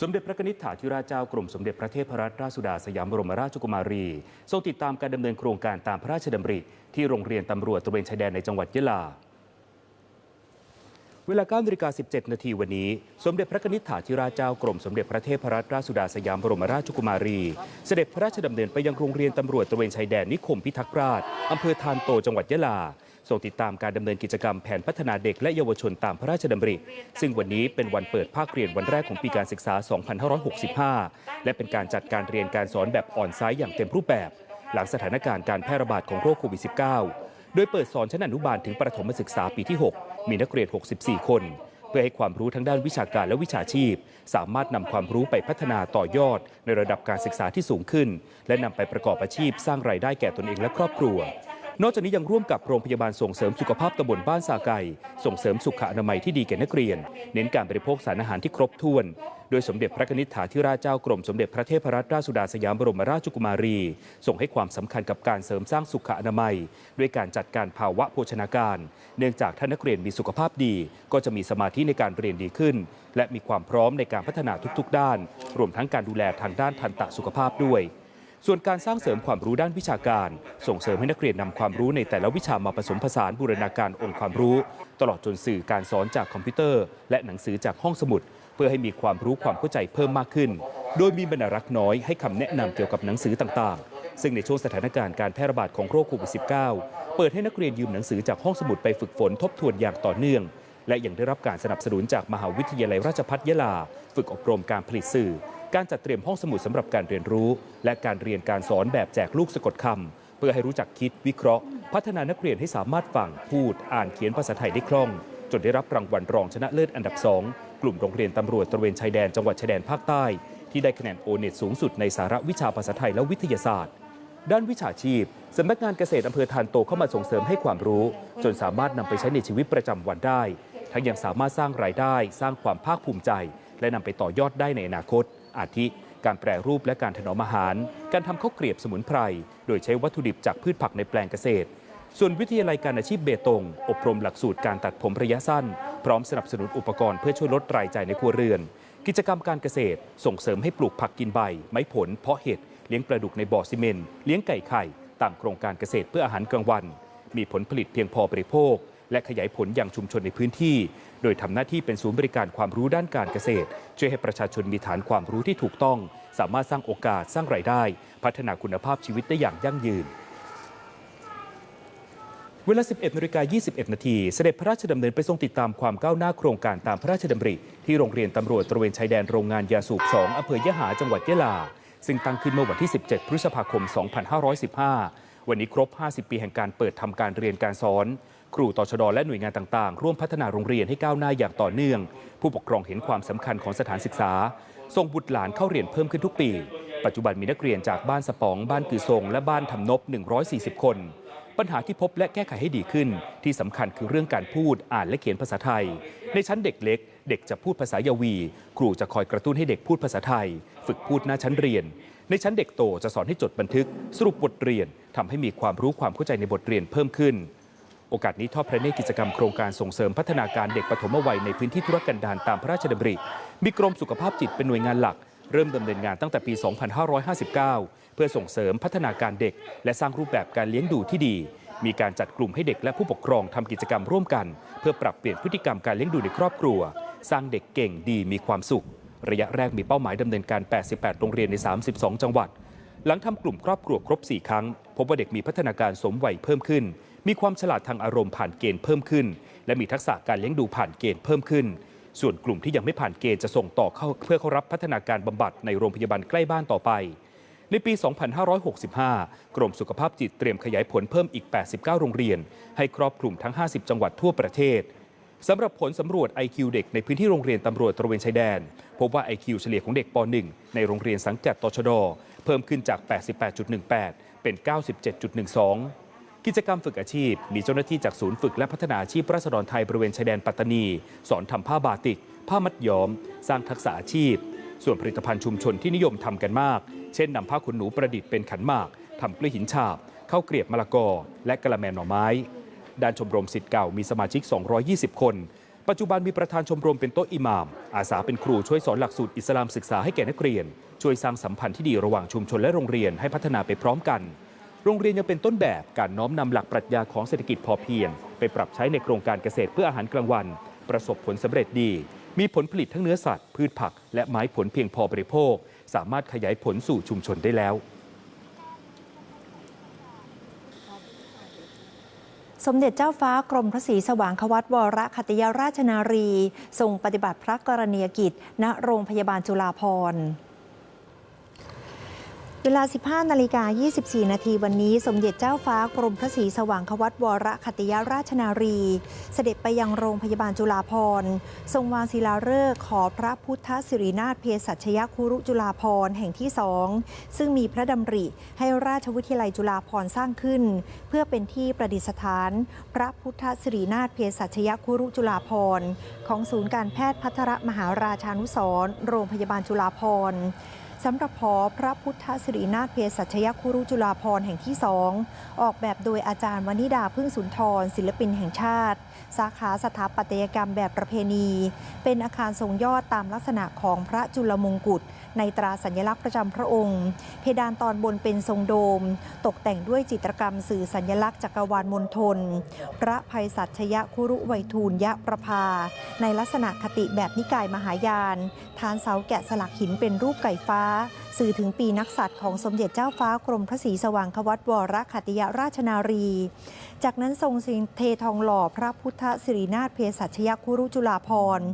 สมเด็จพระนิษฐาธิราชเจ้ากรมสมเด็จพระเทพรัตนราชสุดาสยามบรมราชกุมารี ทรงติดตามการดำเนินโครงการตามพระราชดำริ ที่โรงเรียนตำรวจตระเวนชายแดนในจังหวัดยะลา เวลา9นาฬิกา17 นาทีวันนี้ สมเด็จพระนิษฐาธิราชเจ้ากรมสมเด็จพระเทพรัตนราชสุดาสยามบรมราชกุมารี เสด็จพระราชดำเนินไปยังโรงเรียนตำรวจตระเวนชายแดนนิคมพิทักษ์ราชอำเภอทานโตจังหวัดยะลา ทรงติดตามการดำเนินกิจกรรมแผนพัฒนาเด็กและเยาวชนตามพระราชดำริ ซึ่งวันนี้เป็นวันเปิดภาคเรียนวันแรกของปีการศึกษา 2565 และเป็นการจัดการเรียนการสอนแบบออนไซต์อย่างเต็มรูปแบบ หลังสถานการณ์การแพร่ระบาดของโรคโควิด -19 โดยเปิดสอนชั้นอนุบาลถึงประถมศึกษาปีที่ 6 มีนักเรียน 64 คน เพื่อให้ความรู้ทั้งด้านวิชาการและวิชาชีพ สามารถนำความรู้ไปพัฒนาต่อยอด ในระดับการศึกษาที่สูงขึ้น และนำไปประกอบอาชีพสร้างรายได้แก่ตนเองและครอบครัว นอกจากนี้ยังร่วมกับโรงพยาบาลส่งเสริมสุขภาพตำบลบ้านสาไก่ส่งเสริมสุขอนามัยที่ดีแก่นักเรียน เน้นการบริโภคสารอาหารที่ครบถ้วน โดยสมเด็จพระนิษฐาธิราชเจ้ากรม สมเด็จพระเทพรัตนราชสุดาสยามบรมราชกุมารี ส่งให้ความสำคัญกับการเสริมสร้างสุขอนามัย ด้วยการจัดการภาวะโภชนาการ เนื่องจากถ้านักเรียนมีสุขภาพดี ก็จะมีสมาธิในการเรียนดีขึ้น และมีความพร้อมในการพัฒนาทุกๆ ด้าน รวมทั้งการดูแลทางด้านทันตสุขภาพด้วย ส่วนการสร้างเสริมความรู้ด้านวิชาการ ส่งเสริมให้นักเรียนนำความรู้ในแต่ละวิชามาผสมผสานบูรณาการองค์ความรู้ ตลอดจนสื่อการสอนจากคอมพิวเตอร์ และหนังสือจากห้องสมุด เพื่อให้มีความรู้ความเข้าใจเพิ่มมากขึ้น โดยมีบรรณารักษ์น้อยให้คำแนะนำเกี่ยวกับหนังสือต่างๆ ซึ่งในช่วงสถานการณ์การแพร่ระบาดของโรคโควิด -19 เปิดให้นักเรียนยืมหนังสือจากห้องสมุดไปฝึกฝนทบทวนอย่างต่อเนื่องและยังได้รับการสนับสนุนจากมหาวิทยาลัยราชภัฏยะลา ฝึกอบรมการผลิตสื่อ การจัดเตรียมห้องสมุดสำหรับการเรียนรู้ และการเรียนการสอนแบบแจกลูกสะกดคำเพื่อให้รู้จักคิดวิเคราะห์ พัฒนานักเรียนให้สามารถฟังพูด อ่านเขียนภาษาไทยได้คล่อง จนได้รับรางวัลรองชนะเลิศอันดับสองกลุ่มโรงเรียนตำรวจตระเวนชายแดนจังหวัดชายแดนภาคใต้ ที่ได้คะแนนโอเน็ตสูงสุดในสาระวิชาภาษาไทยและวิทยาศาสตร์ ด้านวิชาชีพสำนักงานเกษตรอำเภอทานโตเข้ามาส่งเสริมให้ความรู้ จนสามารถนำไปใช้ในชีวิตประจำวันได้ ทั้งยังสามารถสร้างรายได้ สร้างความภาคภูมิใจ และนำไปต่อยอดได้ในอนาคต อาทิ การแปรรูปและการถนอมอาหาร การทำข้าวเกรียบสมุนไพร โดยใช้วัตถุดิบจากพืชผักในแปลงเกษตร ส่วนวิทยาลัยการอาชีพเบตง อบรมหลักสูตรการตัดผมระยะสั้น พร้อมสนับสนุนอุปกรณ์เพื่อช่วยลดรายจ่ายในครัวเรือน กิจกรรมการเกษตร ส่งเสริมให้ปลูกผักกินใบ ไม้ผล เพาะเห็ด เลี้ยงปลาดุกในบ่อซีเมนต์ เลี้ยงไก่ไข่ ตามโครงการเกษตรเพื่ออาหารกลางวัน มีผลผลิตเพียงพอบริโภค และขยายผลอย่างชุมชนในพื้นที่ โดยทำหน้าที่เป็นศูนย์บริการความรู้ด้านการเกษตร ช่วยให้ประชาชนมีฐานความรู้ที่ถูกต้อง สามารถสร้างโอกาสสร้างรายได้ พัฒนาคุณภาพชีวิตได้อย่างยั่งยืน เวลา 11นาฬิกา21 นาทีเสด็จพระราชดำเนินไปทรงติดตามความก้าวหน้าโครงการตามพระราชดำริ ที่โรงเรียนตำรวจตระเวนชายแดนโรงงานยาสูบ 2อำเภอยะหาจังหวัดยะลา ซึ่งตั้งขึ้นเมื่อวันที่ 17 พฤษภาคม 2515 วันนี้ครบ 50 ปีแห่งการเปิดทำการเรียนการสอน ครูต่อชดและหน่วยงานต่างๆ ร่วมพัฒนาโรงเรียนให้ก้าวหน้าอย่างต่อเนื่อง ผู้ปกครองเห็นความสำคัญของสถานศึกษาส่งบุตรหลานเข้าเรียนเพิ่มขึ้นทุกปี ปัจจุบันมีนักเรียนจากบ้านสปอง บ้านกือทรง และบ้านทำนบ 140 คน ปัญหาที่พบและแก้ไขให้ดีขึ้น ที่สำคัญคือเรื่องการพูดอ่านและเขียนภาษาไทย ในชั้นเด็กเล็ก เด็กจะพูดภาษายาวี ครูจะคอยกระตุ้นให้เด็กพูดภาษาไทย ฝึกพูดหน้าชั้นเรียน ในชั้นเด็กโตจะสอนให้จดบันทึก สรุปบทเรียนทำให้มีความรู้ความเข้าใจในบทเรียนเพิ่มขึ้น โอกาสนี้ทอดพระเนตรกิจกรรมโครงการส่งเสริมพัฒนาการเด็กปฐมวัยในพื้นที่ธุรกันดารตามพระราชดำริ มีกรมสุขภาพจิตเป็นหน่วยงานหลัก เริ่มดำเนินงานตั้งแต่ปี 2559 เพื่อส่งเสริมพัฒนาการเด็ก และสร้างรูปแบบการเลี้ยงดูที่ดี มีการจัดกลุ่มให้เด็กและผู้ปกครองทำกิจกรรมร่วมกัน เพื่อปรับเปลี่ยนพฤติกรรมการเลี้ยงดูในครอบครัว สร้างเด็กเก่งดีมีความสุข ระยะแรกมีเป้าหมายดำเนินการ 88 โรงเรียนใน 32 จังหวัด หลังทำกลุ่มครอบครัวครบ 4 ครั้ง พบว่าเด็กมีพัฒนาการสมวัยเพิ่มขึ้น มีความฉลาดทางอารมณ์ผ่านเกณฑ์เพิ่มขึ้น และมีทักษะการเลี้ยงดูผ่านเกณฑ์เพิ่มขึ้น ส่วนกลุ่มที่ยังไม่ผ่านเกณฑ์จะส่งต่อเข้าเพื่อเข้ารับพัฒนาการบำบัดในโรงพยาบาลใกล้บ้านต่อไป ในปี 2565 กรมสุขภาพจิตเตรียมขยายผลเพิ่มอีก 89 โรงเรียน ให้ครอบคลุมทั้ง 50 จังหวัดทั่วประเทศสำหรับผลสำรวจ IQ เด็กในพื้นที่โรงเรียนตำรวจตระเวนชายแดน พบว่า IQ เฉลี่ยของเด็กป .1 ในโรงเรียนสังกัดตชด เพิ่มขึ้นจาก 88.18 เป็น 97.12 กิจกรรมฝึกอาชีพ มีเจ้าหน้าที่จากศูนย์ฝึกและพัฒนาอาชีพราษฎรไทยบริเวณชายแดนปัตตานี สอนทำผ้าบาติก ผ้ามัดย้อม สร้างทักษะอาชีพ ส่วนผลิตภัณฑ์ชุมชนที่นิยมทำกันมาก เช่นนำผ้าขนหนูประดิษฐ์เป็นขันหมากทำกล้วยหินฉาบข้าวเกรียบมะละกอ และกะละแมหน่อไม้ ด้านชมรมสิทธิ์เก่ามีสมาชิก 220 คน ปัจจุบันมีประธานชมรมเป็นโต๊ะอิหม่าม อาสาเป็นครูช่วยสอนหลักสูตรอิสลามศึกษาให้แก่นักเรียน ช่วยสร้างสัมพันธ์ที่ดีระหว่างชุมชนและโรงเรียนให้พัฒนาไปพร้อมกัน โรงเรียนยังเป็นต้นแบบการน้อมนำหลักปรัชญาของเศรษฐกิจพอเพียง ไปปรับใช้ในโครงการเกษตรเพื่ออาหารกลางวัน ประสบผลสำเร็จดี มีผลผลิตทั้งเนื้อสัตว์ พืชผัก และไม้ผลเพียงพอบริโภค สามารถขยายผลสู่ชุมชนได้แล้วสมเด็จเจ้าฟ้ากรมพระศรีสว่างควัตวรคติยราชนารีทรงปฏิบัติพระกรณียกิจ ณโรงพยาบาลจุฬาภรณ์ เวลา 15 นาฬิกา 24 นาทีวันนี้ สมเด็จเจ้าฟ้ากรมพระศรีสว่างควัตวรคติยราชนารี เสด็จไปยังโรงพยาบาลจุฬาภรณ์ ทรงวางศิลาฤกษ์ขอพระพุทธสิรินาถเภสัชยคุรุจุฬาภรณ์แห่งที่สองซึ่งมีพระดำริให้ราชวิทยาลัยจุฬาภรณ์สร้างขึ้น เพื่อเป็นที่ประดิษฐาน พระพุทธสิรินาถเภสัชยคุรุจุฬาภรณ์ของศูนย์การแพทย์พัทรมหาราชานุสรณ์โรงพยาบาลจุฬาภรณ์ สำหรับหอพระพุทธสิรินาถเภสัชยคุรุจุฬาภรแห่งที่สองออกแบบโดยอาจารย์วนิดาพึ่งสุนทร ศิลปินแห่งชาติ สาขาสถาปัตยกรรมแบบประเพณี เป็นอาคารทรงยอดตามลักษณะของพระจุลมงกุฎในตราสัญลักษณ์ประจำพระองค์ เพดานตอนบนเป็นทรงโดม ตกแต่งด้วยจิตรกรรมสื่อสัญลักษณ์จักรวาลมณฑลพระภัยสัชยคุรุไวยทูลยะประภา ในลักษณะคติแบบนิกายมหายาน ฐานเสาแกะสลักหินเป็นรูปไก่ฟ้า 다. สื่อถึงปีนักษัตริย์ของสมเด็จเจ้าฟ้ากรมพระศรีสว่างควัตวรคติยราชนารี จากนั้นทรงสิงเททองหล่อพระพุทธสิรินาถเภสัชยคุรุจุฬาภรณ์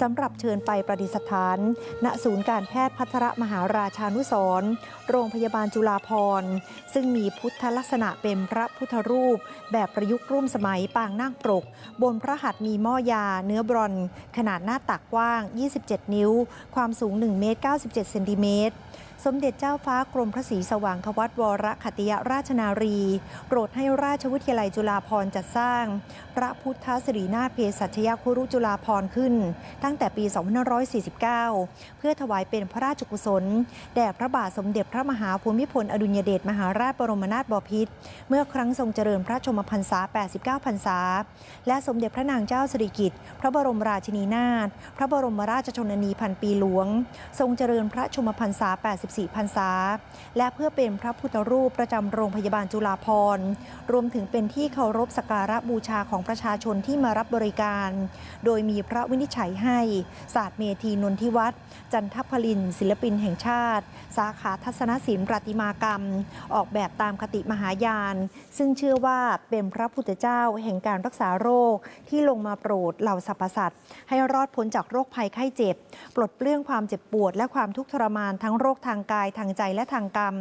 สำหรับเชิญไปประดิษฐาน ณศูนย์การแพทย์พัทรมหาราชานุสรโรงพยาบาลจุฬาภรณ์ซึ่งมีพุทธลักษณะเป็นพระพุทธรูป แบบประยุกต์ร่วมสมัยปางนาคปรก บนพระหัตถ์มีหม้อยา เนื้อบรอน ขนาดหน้าตักกว้าง 27 นิ้ว ความสูง 1 เมตร 97 เซนติเมตร สมเด็จเจ้าฟ้ากรมพระศรีสว่างควัตวรคติยราชนารี โปรดให้ราชวิทยาลัยจุฬาภรณ์จัดสร้าง พระพุทธสิรินาถเภสัชยคุรุจุฬาภรณ์ขึ้น ตั้งแต่ปี 2549 เพื่อถวายเป็นพระราชกุศล แด่พระบาทสมเด็จพระมหาภูมิพลอดุลยเดชมหาราชบรมนาถบพิตรเมื่อครั้งทรงเจริญพระชมพรรษา 89 พรรษา และสมเด็จพระนางเจ้าสิริกิติ์พระบรมราชินีนาถพระบรมราชชนนีพันปีหลวง ทรงเจริญพระชมพรรษา 8 84พรรษา และเพื่อเป็นพระพุทธรูปประจำโรงพยาบาลจุฬาภรณ์ รวมถึงเป็นที่เคารพสักการะบูชาของประชาชนที่มารับบริการ โดยมีพระวินิจฉัยให้ ศาสตร์เมธีนนทิวัฒน์จันทพลิน ศิลปินแห่งชาติ สาขาทัศนศิลป์ประติมากรรม ออกแบบตามคติมหายาน ซึ่งเชื่อว่าเป็นพระพุทธเจ้าแห่งการรักษาโรคที่ลงมาโปรดเหล่าสรรพสัตว์ให้รอดพ้นจากโรคภัยไข้เจ็บ ปลดเปลื้องความเจ็บปวดและความทุกข์ทรมานทั้งโรคทางางกายทางใจและทางกรรม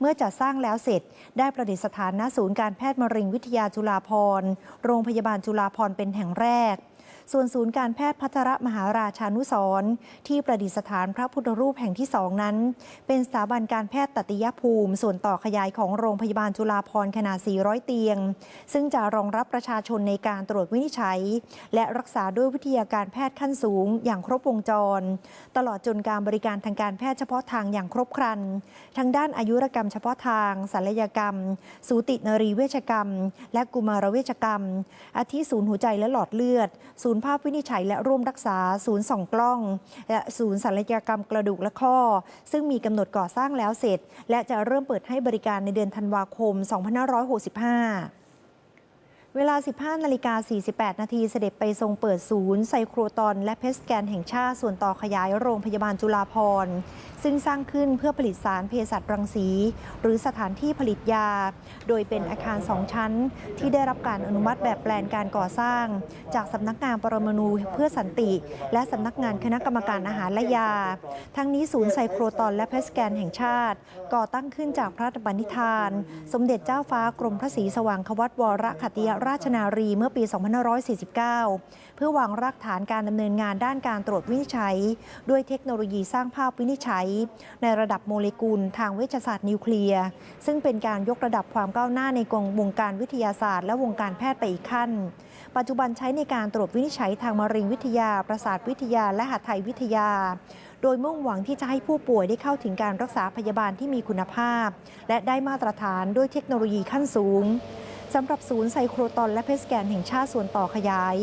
เมื่อจัดสร้างแล้วเสร็จ ได้ประดิษฐานณศูนย์การแพทย์มะเร็งวิทยาจุฬาภรณ์โรงพยาบาลจุฬาภรณ์เป็นแห่งแรก ส่วนศูนย์การแพทย์พัทรมหาราชานุสร์ที่ประดิษฐานพระพุทธรูปแห่งที่สองนั้น เป็นสถาบันการแพทย์ตติยภูมิ ส่วนต่อขยายของโรงพยาบาลจุฬาภรณ์ขนาด 400 เตียง ซึ่งจะรองรับประชาชนในการตรวจวินิจฉัย และรักษาด้วยวิทยาการแพทย์ขั้นสูง อย่างครบวงจร ตลอดจนการบริการทางการแพทย์เฉพาะทางอย่างครบครัน ทั้งด้านอายุรกรรมเฉพาะทางศัลยกรรม สูตินรีเวชกรรม และกุมารเวชกรรม อาทิศูนย์หัวใจและหลอดเลือดศูนย์ภาพวินิจฉัย และร่วมรักษา ศูนย์ส่องกล้อง และศูนย์ศัลยกรรมกระดูกและข้อ ซึ่งมีกำหนดก่อสร้างแล้วเสร็จ และจะเริ่มเปิดให้บริการในเดือนธันวาคม 2565 เวลา 15นาฬิกา48 นาทีเสด็จไปทรงเปิดศูนย์ ไซโครตอน และเพสแกนแห่งชาติ ส่วนต่อขยายโรงพยาบาลจุฬาภรณ์ ซึ่งสร้างขึ้นเพื่อผลิตสารเภสัชรังสี หรือสถานที่ผลิตยา โดยเป็นอาคาร 2 ชั้น ที่ได้รับการอนุมัติแบบแปลนการก่อสร้าง จากสำนักงานปรมาณูเพื่อสันติ และสำนักงานคณะกรรมการอาหารและยา ทั้งนี้ศูนย์ไซโครตอนและเพสแกนแห่งชาติ ก่อตั้งขึ้นจากพระราชบัญญัติทาน สมเด็จเจ้าฟ้ากรมพระศรีสว่างควัตวรคติยราราชนารีเมื่อปี 2549 เพื่อวางรากฐานการดำเนินงานด้านการตรวจวินิจฉัย ด้วยเทคโนโลยีสร้างภาพวินิจฉัย ในระดับโมเลกุลทางเวชศาสตร์นิวเคลียร์ ซึ่งเป็นการยกระดับความก้าวหน้าในวงการวิทยาศาสตร์และวงการแพทย์ไปอีกขั้น ปัจจุบันใช้ในการตรวจวินิจฉัยทางมะเร็งวิทยา ประสาทวิทยา และหัตถวิทยา โดยมุ่งหวังที่จะให้ผู้ป่วยได้เข้าถึงการรักษาพยาบาลที่มีคุณภาพ และได้มาตรฐานด้วยเทคโนโลยีขั้นสูง สำหรับศูนย์ไซโครตอนและเพสแกนแห่งชาติส่วนต่อขยาย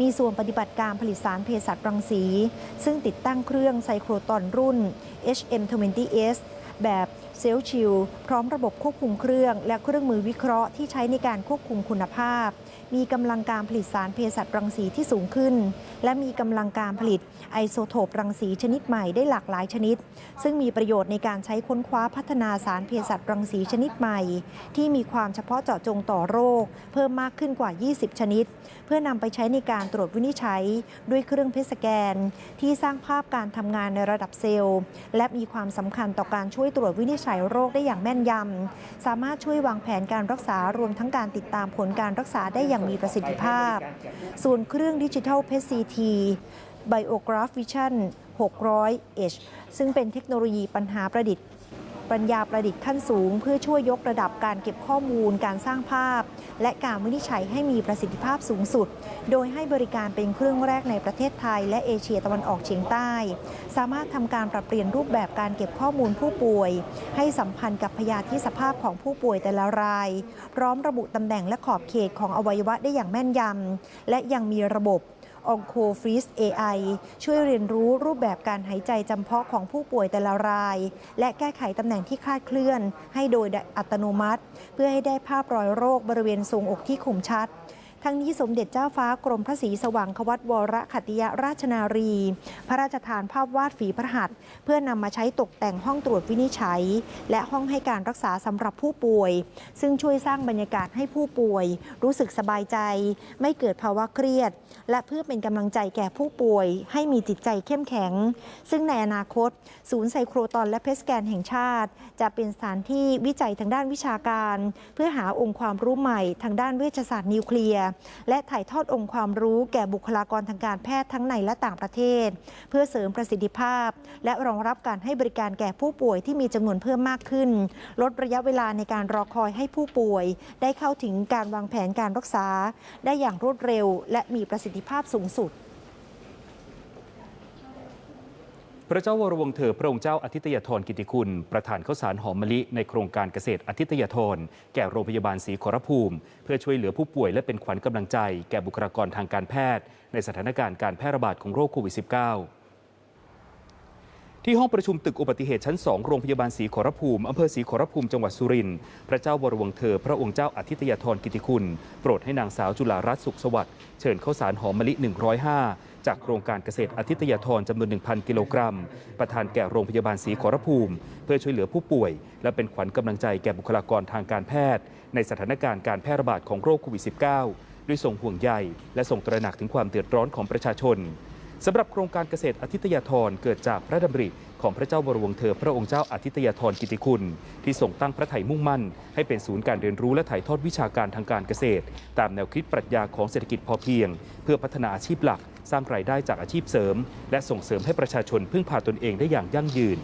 มีส่วนปฏิบัติการผลิตสารเภสัชรังสี ซึ่งติดตั้งเครื่องไซโครตอนรุ่น HM20S แบบ เซลชิลพร้อมระบบควบคุมเครื่อง และเครื่องมือวิเคราะห์ที่ใช้ในการควบคุมคุณภาพ มีกำลังการผลิตสารเภสัชรังสีที่สูงขึ้น และมีกำลังการผลิตไอโซโทปรังสีชนิดใหม่ได้หลากหลายชนิด ซึ่งมีประโยชน์ในการใช้ค้นคว้าพัฒนาสารเภสัชรังสีชนิดใหม่ ที่มีความเฉพาะเจาะจงต่อโรค เพิ่มมากขึ้นกว่า 20 ชนิด เพื่อนำไปใช้ในการตรวจวินิจฉัย ด้วยเครื่องเพสแกน ที่สร้างภาพการทำงานในระดับเซลล์ และมีความสำคัญต่อการช่วยตรวจวินิจฉัยโรคได้อย่างแม่นยำ สามารถช่วยวางแผนการรักษารวมทั้งการติดตามผลการรักษาได้อย่างมีประสิทธิภาพ ส่วนเครื่องดิจิทัลเพสซีทีไบโอกราฟวิชั่น 600H ซึ่งเป็นเทคโนโลยีปัญหาประดิษฐ์ ปัญญาประดิษฐ์ขั้นสูง เพื่อช่วยยกระดับการเก็บข้อมูล การสร้างภาพ และการวินิจฉัยให้มีประสิทธิภาพสูงสุด โดยให้บริการเป็นเครื่องแรกในประเทศไทย และเอเชียตะวันออกเฉียงใต้ สามารถทำการปรับเปลี่ยนรูปแบบการเก็บข้อมูลผู้ป่วย ให้สัมพันธ์กับพยาธิสภาพของผู้ป่วยแต่ละราย พร้อมระบุตำแหน่งและขอบเขตของอวัยวะได้อย่างแม่นยำและยังมีระบบ องโคฟริส AI ช่วยเรียนรู้รูปแบบการหายใจจำเพาะของผู้ป่วยแต่ละราย และแก้ไขตำแหน่งที่คลาดเคลื่อน ให้โดยอัตโนมัติ เพื่อให้ได้ภาพรอยโรคบริเวณทรงอกที่คมชัด ทั้งนี้สมเด็จเจ้าฟ้ากรมพระศรีสว่างควัตวรขัติยราชนารี พระราชทานภาพวาดฝีพระหัตถ์เพื่อนำมาใช้ตกแต่งห้องตรวจวินิจฉัย และห้องให้การรักษาสำหรับผู้ป่วย ซึ่งช่วยสร้างบรรยากาศให้ผู้ป่วย รู้สึกสบายใจ ไม่เกิดภาวะเครียด และเพื่อเป็นกำลังใจแก่ผู้ป่วย ให้มีจิตใจเข้มแข็ง ซึ่งในอนาคต ศูนย์ไซโครตอนและเพสแกนแห่งชาติ จะเป็นสถานที่วิจัยทางด้านวิชาการ เพื่อหาองค์ความรู้ใหม่ทางด้านเวชศาสตร์นิวเคลียร์และถ่ายทอดองค์ความรู้แก่บุคลากรทางการแพทย์ทั้งในและต่างประเทศ เพื่อเสริมประสิทธิภาพ และรองรับการให้บริการแก่ผู้ป่วยที่มีจำนวนเพิ่มมากขึ้น ลดระยะเวลาในการรอคอยให้ผู้ป่วย ได้เข้าถึงการวางแผนการรักษา ได้อย่างรวดเร็ว และมีประสิทธิภาพสูงสุด พระเจ้าวรวงเธอพระองค์เจ้าอาทิตยธรกิติคุณ ประธานข้าวสารหอมมะลิในโครงการเกษตรอาทิตยธรแก่โรงพยาบาลศรีขอรภูมิ เพื่อช่วยเหลือผู้ป่วยและเป็นขวัญกำลังใจ แก่บุคลากรทางการแพทย์ ในสถานการณ์การแพร่ระบาดของโรคโควิด -19 ที่ห้องประชุมตึกอุบัติเหตุชั้น 2 โรงพยาบาลศรีขอรภูมิอำเภอศรีขอรภูมิจังหวัดสุรินทร์พระเจ้าวรวงเธอ พระองค์เจ้าอาทิตยธรกิติคุณ โปรดให้นางสาวจุฬารัตน์สุขสวัสดิ์เชิญข้าวสารหอมมะลิ 105 จากโครงการเกษตรอาทิตยธรจำนวน 1,000 กิโลกรัม ประทานแก่โรงพยาบาลศรีขอรภูมิ เพื่อช่วยเหลือผู้ป่วย และเป็นขวัญกำลังใจแก่บุคลากรทางการแพทย์ ในสถานการณ์การแพร่ระบาดของโรคโควิด -19 ด้วยทรงห่วงใยและส่งตระหนักถึงความเดือดร้อนของประชาชนสำหรับโครงการเกษตรอาทิตยธรเกิดจากพระดำริของพระเจ้าวรวงศ์เธอพระองค์เจ้าอาทิตยธรกิติคุณ ที่ทรงตั้งพระไถ่มุ่งมั่น ให้เป็นศูนย์การเรียนรู้และถ่ายทอดวิชาการทางการเกษตร ตามแนวคิดปรัชญาของเศรษฐกิจพอเพียง เพื่อพัฒนาอาชีพหลัก สร้างรายได้จากอาชีพเสริม และส่งเสริมให้ประชาชนพึ่งพาตนเองได้อย่างยั่งยืน